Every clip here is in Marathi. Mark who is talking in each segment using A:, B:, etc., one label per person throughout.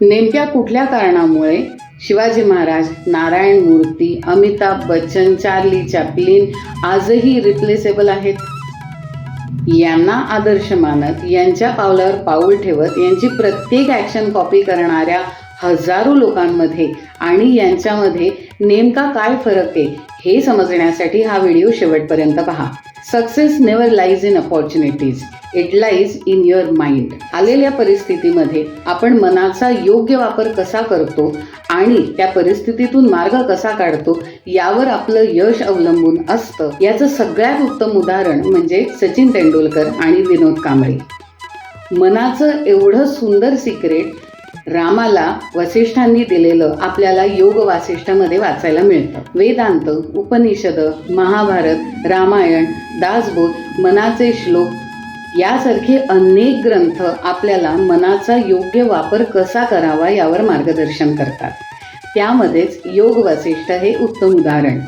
A: नेमक्या कुठल्या कारणामुळे शिवाजी महाराज नारायण मूर्ती अमिताभ बच्चन चार्ली चॅपलिन आजही रिप्लेसेबल आहेत? यांना आदर्श मानत यांच्या पावलावर पाऊल ठेवत यांची प्रत्येक ॲक्शन कॉपी करणाऱ्या हजारो लोकांमध्ये आणि यांच्यामध्ये नेमका काय फरक आहे? हे समजण्यासाठी हा व्हिडिओ शेवटपर्यंत पहा. Success never lies in opportunities it lies in your mind आलेल्या परिस्थितीमध्ये आपण मनाचा योग्य वापर कसा करतो आणि त्या परिस्थितीतून मार्ग कसा काढतो यावर आपलं यश अवलंबून असतं. याचं सगळ्यात उत्तम उदाहरण म्हणजे सचिन तेंडुलकर आणि विनोद कांबळे. मनाचं एवढं सुंदर सिक्रेट रामाला वसिष्ठांनी दिलेलं आपल्याला योग वासिष्ठामध्ये वाचायला मिळतं. वेदांत उपनिषद महाभारत रामायण दासबोध मनाचे श्लोक यासारखे अनेक ग्रंथ आपल्याला मनाचा योग्य वापर कसा करावा यावर मार्गदर्शन करतात. त्यामध्येच योग वसिष्ठ हे उत्तम उदाहरण.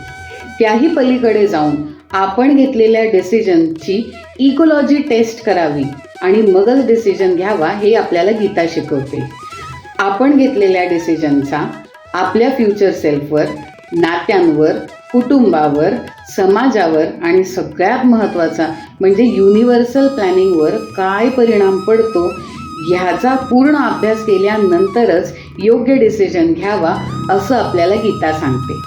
A: त्याही पलीकडे जाऊन आपण घेतलेल्या डिसिजनची इकोलॉजी टेस्ट करावी आणि मगच डिसिजन घ्यावा हे आपल्याला गीता शिकवते. आपण घेतलेल्या डिसिजनचा आपल्या फ्युचर सेल्फवर नात्यांवर कुटुंबावर समाजावर आणि सगळ्यात महत्त्वाचा म्हणजे युनिव्हर्सल प्लॅनिंगवर काय परिणाम पडतो ह्याचा पूर्ण अभ्यास केल्यानंतरच योग्य डिसिजन घ्यावा असं आपल्याला गीता सांगते.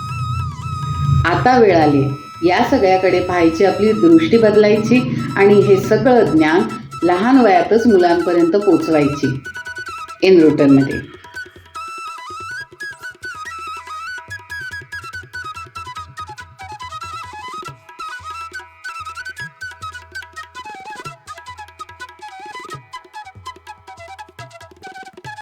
A: आता वेळ आली. या सगळ्याकडे पाहायची आपली दृष्टी बदलायची आणि हे सगळं ज्ञान लहान वयातच मुलांपर्यंत पोचवायची. इन रुटनमध्ये